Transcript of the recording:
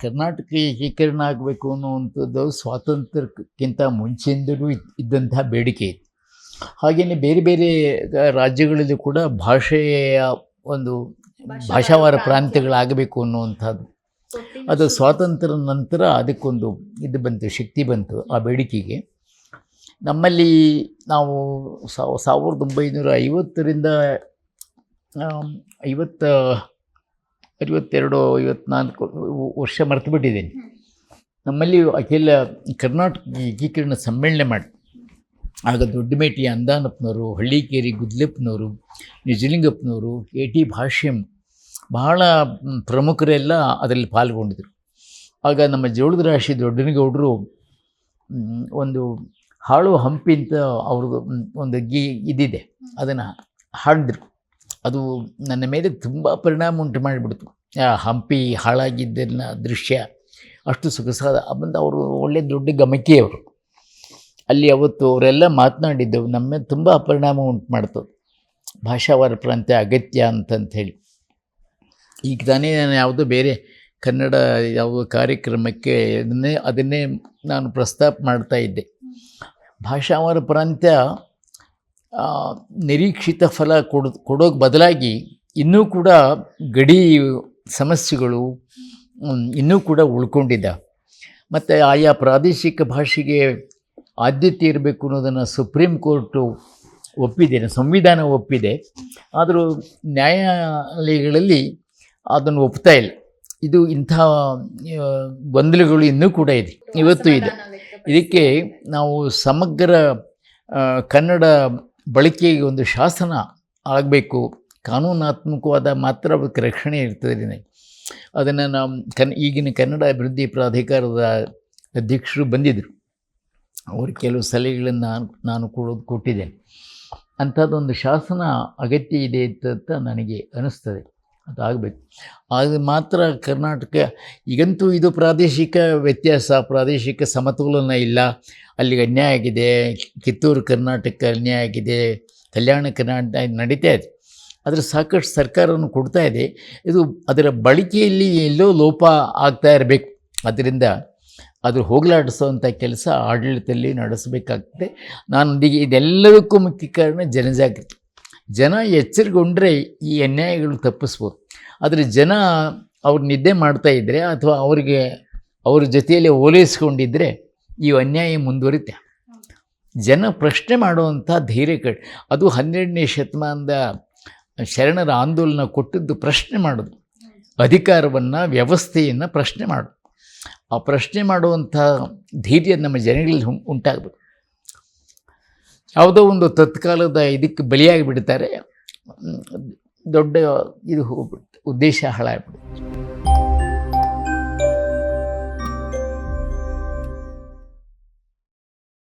ಕರ್ನಾಟಕ ಏಕೀಕರಣ ಆಗಬೇಕು ಅನ್ನುವಂಥದ್ದು ಸ್ವಾತಂತ್ರ್ಯಕ್ಕಿಂತ ಮುಂಚೆಯಿಂದಲೂ ಇದ್- ಇದ್ದಂತಹ ಬೇಡಿಕೆ ಇತ್ತು. ಹಾಗೆಯೇ ಬೇರೆ ಬೇರೆ ರಾಜ್ಯಗಳಲ್ಲಿ ಕೂಡ ಭಾಷೆಯ ಒಂದು ಭಾಷಾವಾರ ಪ್ರಾಂತ್ಯಗಳಾಗಬೇಕು ಅನ್ನುವಂಥದ್ದು. ಅದು ಸ್ವಾತಂತ್ರ್ಯ ನಂತರ ಅದಕ್ಕೊಂದು ಇದು ಬಂತು ಶಕ್ತಿ ಬಂತು ಆ ಬೇಡಿಕೆಗೆ. ನಮ್ಮಲ್ಲಿ ನಾವು ಸಾವ ಸಾವಿರದ ಒಂಬೈನೂರ ಐವತ್ತರಿಂದ ಐವತ್ತ ಐವತ್ತೆರಡು ಐವತ್ನಾಲ್ಕು ವರ್ಷ ಮರೆತು ಬಿಟ್ಟಿದ್ದೀನಿ. ನಮ್ಮಲ್ಲಿ ಅಖಿಲ ಕರ್ನಾಟಕ ಏಕೀಕರಣ ಸಮ್ಮೇಳನ ಮಾಡಿ ಆಗ ದೊಡ್ಡಮೇಟಿ ಅಂದಾನಪ್ಪನವರು ಹಳ್ಳಿಕೇರಿ ಗುದ್ಲೆಪ್ಪನವರು ನಿಜಲಿಂಗಪ್ಪನವರು ಕೆ ಟಿ ಭಾಷ್ಯಂ ಬಹಳ ಪ್ರಮುಖರೆಲ್ಲ ಅದರಲ್ಲಿ ಪಾಲ್ಗೊಂಡಿದ್ದರು. ಆಗ ನಮ್ಮ ಜೋಳದ ರಾಶಿ ದೊಡ್ಡನಗೌಡರು ಒಂದು ಹಾಳು ಹಂಪಿ ಅಂತ ಅವ್ರದ್ದು ಒಂದು ಗೀ ಇದಿದೆ. ಅದನ್ನು ಹಾಡಿದ್ರು. ಅದು ನನ್ನ ಮೇಲೆ ತುಂಬ ಪರಿಣಾಮ ಉಂಟು ಮಾಡಿಬಿಡ್ತು. ಆ ಹಂಪಿ ಹಾಳಾಗಿದ್ದನ್ನ ದೃಶ್ಯ ಅಷ್ಟು ಸೊಗಸಾದ, ಬಂದು ಅವರು ಒಳ್ಳೆ ದೊಡ್ಡ ಗಮಕಿಯವರು. ಅಲ್ಲಿ ಅವತ್ತು ಅವರೆಲ್ಲ ಮಾತನಾಡಿದ್ದೆವು, ನಮ್ಮ ಮೇಲೆ ತುಂಬ ಪರಿಣಾಮ ಉಂಟು ಮಾಡ್ತದೆ. ಭಾಷಾವಾರ ಪ್ರಾಂತ್ಯ ಅಗತ್ಯ ಅಂತಂತ ಹೇಳಿ. ಈಗ ತಾನೇ ನಾನು ಯಾವುದೋ ಬೇರೆ ಕನ್ನಡ ಯಾವುದೋ ಕಾರ್ಯಕ್ರಮಕ್ಕೆ ಅದನ್ನೇ ಅದನ್ನೇ ನಾನು ಪ್ರಸ್ತಾಪ ಮಾಡ್ತಾ ಇದ್ದೆ. ಭಾಷಾವಾರ ಪ್ರಾಂತ್ಯ ನಿರೀಕ್ಷಿತ ಫಲ ಕೊಡೋ ಕೊಡೋಕ್ಕೆ ಬದಲಾಗಿ ಇನ್ನೂ ಕೂಡ ಗಡಿ ಸಮಸ್ಯೆಗಳು ಇನ್ನೂ ಕೂಡ ಉಳ್ಕೊಂಡಿದ್ದ ಮತ್ತು ಆಯಾ ಪ್ರಾದೇಶಿಕ ಭಾಷೆಗೆ ಆದ್ಯತೆ ಇರಬೇಕು ಅನ್ನೋದನ್ನು ಸುಪ್ರೀಂ ಕೋರ್ಟು ಒಪ್ಪಿದೆ ಸಂವಿಧಾನ ಒಪ್ಪಿದೆ. ಆದರೂ ನ್ಯಾಯಾಲಯಗಳಲ್ಲಿ ಅದನ್ನು ಒಪ್ತಾ ಇಲ್ಲ. ಇದು ಇಂಥ ಗೊಂದಲಗಳು ಇನ್ನೂ ಕೂಡ ಇದೆ. ಇವತ್ತು ಇದೆ. ಇದಕ್ಕೆ ನಾವು ಸಮಗ್ರ ಕನ್ನಡ ಬಳಕೆಗೆ ಒಂದು ಶಾಸನ ಆಗಬೇಕು. ಕಾನೂನಾತ್ಮಕವಾದ ಮಾತ್ರ ಅದಕ್ಕೆ ರಕ್ಷಣೆ ಇರ್ತದೆ. ಅದನ್ನು ನಾವು ಕನ್, ಈಗಿನ ಕನ್ನಡ ಅಭಿವೃದ್ಧಿ ಪ್ರಾಧಿಕಾರದ ಅಧ್ಯಕ್ಷರು ಬಂದಿದ್ದರು ಅವರು ಕೆಲವು ಸಲಹೆಗಳನ್ನು ನಾನು ನಾನು ಕೊಡೋದು ಕೊಟ್ಟಿದ್ದೇನೆ. ಅಂಥದ್ದೊಂದು ಶಾಸನ ಅಗತ್ಯ ಇದೆ ಅಂತ ನನಗೆ ಅನ್ನಿಸ್ತದೆ ಅದಾಗಬೇಕು. ಅದು ಮಾತ್ರ ಕರ್ನಾಟಕ, ಈಗಂತೂ ಇದು ಪ್ರಾದೇಶಿಕ ವ್ಯತ್ಯಾಸ, ಪ್ರಾದೇಶಿಕ ಸಮತೋಲನ ಇಲ್ಲ. ಅಲ್ಲಿಗೆ ಅನ್ಯಾಯ ಆಗಿದೆ, ಕಿತ್ತೂರು ಕರ್ನಾಟಕ ಅನ್ಯಾಯ ಆಗಿದೆ, ಕಲ್ಯಾಣ ಕರ್ನಾಟಕ ನಡೀತಾ ಇದೆ. ಆದರೆ ಸಾಕಷ್ಟು ಸರ್ಕಾರವನ್ನು ಕೊಡ್ತಾ ಇದೆ. ಇದು ಅದರ ಬಳಕೆಯಲ್ಲಿ ಎಲ್ಲೋ ಲೋಪ ಆಗ್ತಾ ಇರಬೇಕು. ಅದರಿಂದ ಅದು ಹೋಗಲಾಡಿಸೋವಂಥ ಕೆಲಸ ಆಡಳಿತದಲ್ಲಿ ನಡೆಸಬೇಕಾಗ್ತದೆ. ನಾನು ಇದೆಲ್ಲದಕ್ಕೂ ಮುಖ್ಯ ಕಾರಣ ಜನಜಾಗೃತಿ. ಜನ ಎಚ್ಚರಿಗೊಂಡ್ರೆ ಈ ಅನ್ಯಾಯಗಳು ತಪ್ಪಿಸ್ಬೋದು. ಆದರೆ ಜನ ಅವ್ರು ನಿದ್ದೆ ಮಾಡ್ತಾ ಇದ್ದರೆ ಅಥವಾ ಅವರಿಗೆ ಅವ್ರ ಜೊತೆಯಲ್ಲಿ ಓಲೈಸ್ಕೊಂಡಿದ್ದರೆ ಈ ಅನ್ಯಾಯ ಮುಂದುವರಿತೆ. ಜನ ಪ್ರಶ್ನೆ ಮಾಡುವಂಥ ಧೈರ್ಯ ಕಡೆ ಅದು ಹನ್ನೆರಡನೇ ಶತಮಾನದ ಶರಣರ ಆಂದೋಲನ ಕೊಟ್ಟಿದ್ದು ಪ್ರಶ್ನೆ ಮಾಡೋದು. ಅಧಿಕಾರವನ್ನು, ವ್ಯವಸ್ಥೆಯನ್ನು ಪ್ರಶ್ನೆ ಮಾಡೋದು. ಆ ಪ್ರಶ್ನೆ ಮಾಡುವಂಥ ಧೈರ್ಯ ನಮ್ಮ ಜನಗಳಲ್ಲಿ ಉಂಟಾಗಬೇಕು. ಯಾವುದೋ ಒಂದು ತತ್ಕಾಲದ ಇದಕ್ಕೆ ಬಲಿಯಾಗಿ ಬಿಡ್ತಾರೆ ದೊಡ್ಡ ಇದು ಹೋಗ್ಬಿಡುತ್ತೆ ಉದ್ದೇಶ ಹಾಳಾಗ್ಬಿಡುತ್ತೆ.